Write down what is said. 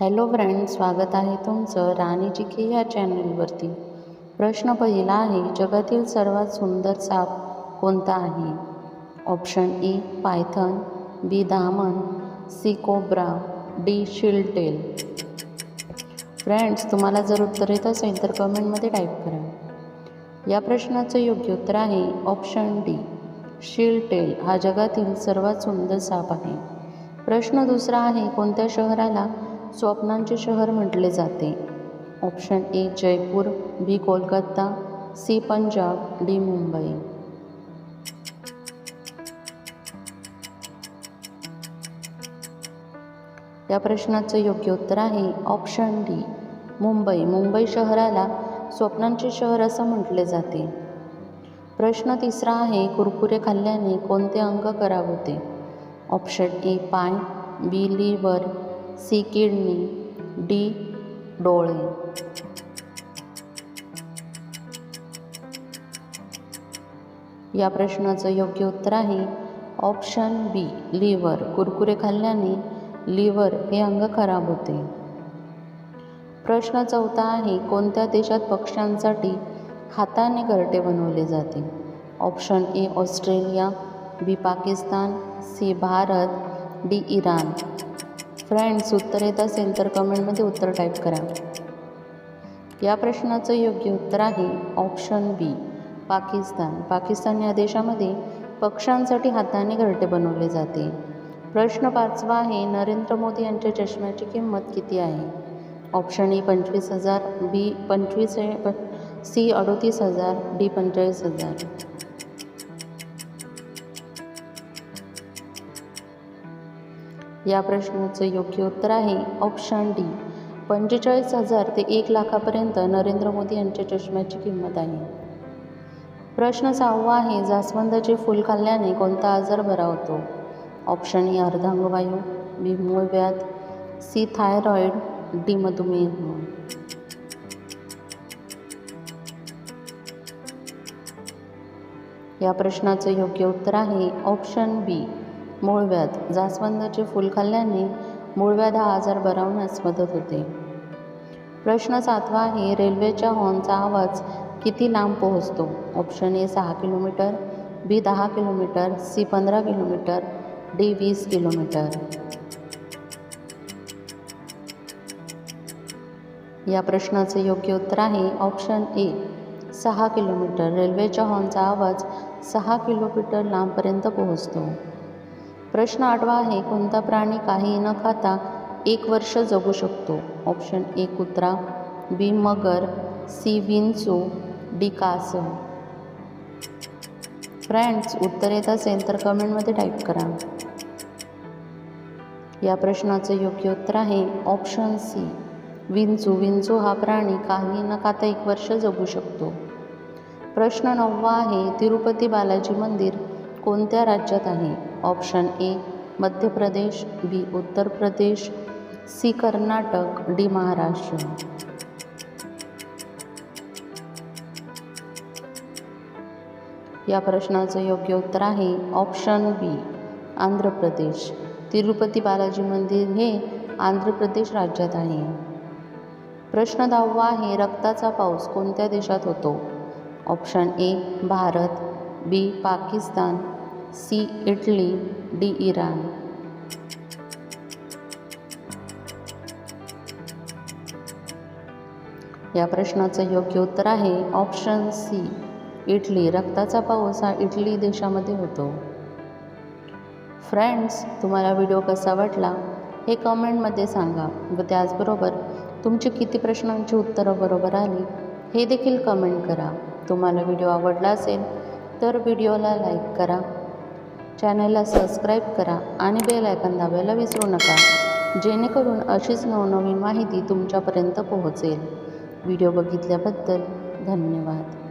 Hello friend स्वागत आहे तुमचं राणी जी के या चॅनलवरती. प्रश्न पहिला आहे जगातील सर्वात सुंदर साप कोणता आहे? ऑप्शन ए पायथन बी दामन C cobra D shieldtail. Friends तुम्हाला जर उत्तर येत असेल तर कमेंटमध्ये टाईप करा. या प्रश्नाचं योग्य उत्तर आहे ऑप्शन डी शिल्टेल. हा जगातील सर्वात सुंदर साप आहे. प्रश्न दुसरा आहे कोणत्या शहराला स्वप्नांचे शहर म्हटले जाते. Option A Jaipur B Kolkata C Punjab D Mumbai. या प्रश्नाचं योग्य उत्तर आहे ऑप्शन डी मुंबई. मुंबई शहराला स्वप्नांचे शहर असं म्हटले जाते. प्रश्न तिसरा आहे कुरकुरे खाल्ल्याने कोणते अंग खराब होते ऑप्शन ए पाय B liver C kidney D डोळे. या प्रश्नाचं योग्य उत्तर आहे ऑप्शन बी लिव्हर. कुरकुरे खाल्ल्याने लिव्हर हे अंग खराब होते. प्रश्न चौथा आहे कोणत्या देशात पक्ष्यांसाठी हाताने घरटे बनवले जाते? Option A Australia B Pakistan C Bharat D Iran. Friends उत्तर येत असेल तर कमेंटमध्ये उत्तर टाईप करा. या प्रश्नाचं योग्य उत्तर आहे ऑप्शन बी पाकिस्तान. पाकिस्तान या देशामध्ये पक्ष्यांसाठी हाताने घरटे बनवले जाते. प्रश्न पाचवा आहे नरेंद्र मोदी यांच्या चष्म्याची किंमत किती आहे? ऑप्शन ए e, पंचवीस हजार बी पंचवीस सी अडोतीस हजार डी पंचेचाळीस हजार. या प्रश्नाचं योग्य उत्तर आहे. ऑप्शन डी पंचेचाळीस हजार ते एक लाखापर्यंत नरेंद्र मोदी यांच्या चष्म्याची किंमत आहे. प्रश्न सहावा आहे जास्वंदाचे फूल खाल्ल्याने कोणता आजार बरा होतो? ऑप्शन ए e, अर्धांगवायू बी मूळव्याध सी थायरॉईड डी मधुमेह. या प्रश्नाचं योग्य उत्तर आहे ऑप्शन बी मूळव्याध जास्वंदाचे फूल खाल्ल्याने मूळव्याध हा आजार बरा होण्यास मदत होते. प्रश्न सातवा आहे रेल्वेच्या हॉर्नचा आवाज किती लांब पोहोचतो? ऑप्शन ए सहा किलोमीटर. बी दहा किलोमीटर. सी पंधरा किलोमीटर. डी वीस किलोमीटर. या प्रश्नाचे योग्य उत्तर आहे ऑप्शन ए सहा किलोमीटर. रेल्वेच्या हॉर्नचा आवाज सहा किलोमीटर लांबपर्यंत पोहोचतो. प्रश्न आठवा आहे कोणता प्राणी काही न खाता एक वर्ष जगू शकतो? ऑप्शन ए कुत्रा बी मगर सी विंचू डी कास फ्रेंड्स उत्तर येत असेल तर कमेंटमध्ये टाईप करा. या प्रश्नाचं योग्य उत्तर आहे ऑप्शन सी विंचू. विंचू हा प्राणी काही न खाता एक वर्ष जगू शकतो. प्रश्न नववा आहे तिरुपती बालाजी मंदिर कोणत्या राज्यात आहे? Option A Madhya Pradesh B Uttar Pradesh C Karnataka D Maharashtra. या प्रश्नाचं योग्य उत्तर आहे ऑप्शन बी आंध्र प्रदेश. तिरुपती बालाजी मंदिर हे आंध्र प्रदेश राज्यात आहे. प्रश्न दहावा आहे रक्ताचा पाऊस कोणत्या देशात होतो? Option A Bharat B Pakistan C Italy D Iran. या प्रश्नाचं योग्य उत्तर आहे ऑप्शन सी. इटली रक्ताचा पाऊस हा इटली देशामध्ये होतो. फ्रेंड्स तुम्हाला व्हिडिओ कसा वाटला हे कमेंटमध्ये सांगा व त्याचबरोबर तुमची किती प्रश्नांची उत्तरं बरोबर आली हे देखील कमेंट करा. तुम्हाला व्हिडिओ आवडला असेल तर व्हिडिओला लाईक करा. चॅनलला सबस्क्राईब करा आणि बेल आयकन दाबायला विसरू नका जेणेकरून अशीच नवनवीन माहिती तुमच्यापर्यंत पोहोचेल. व्हिडिओ बघितल्याबद्दल धन्यवाद.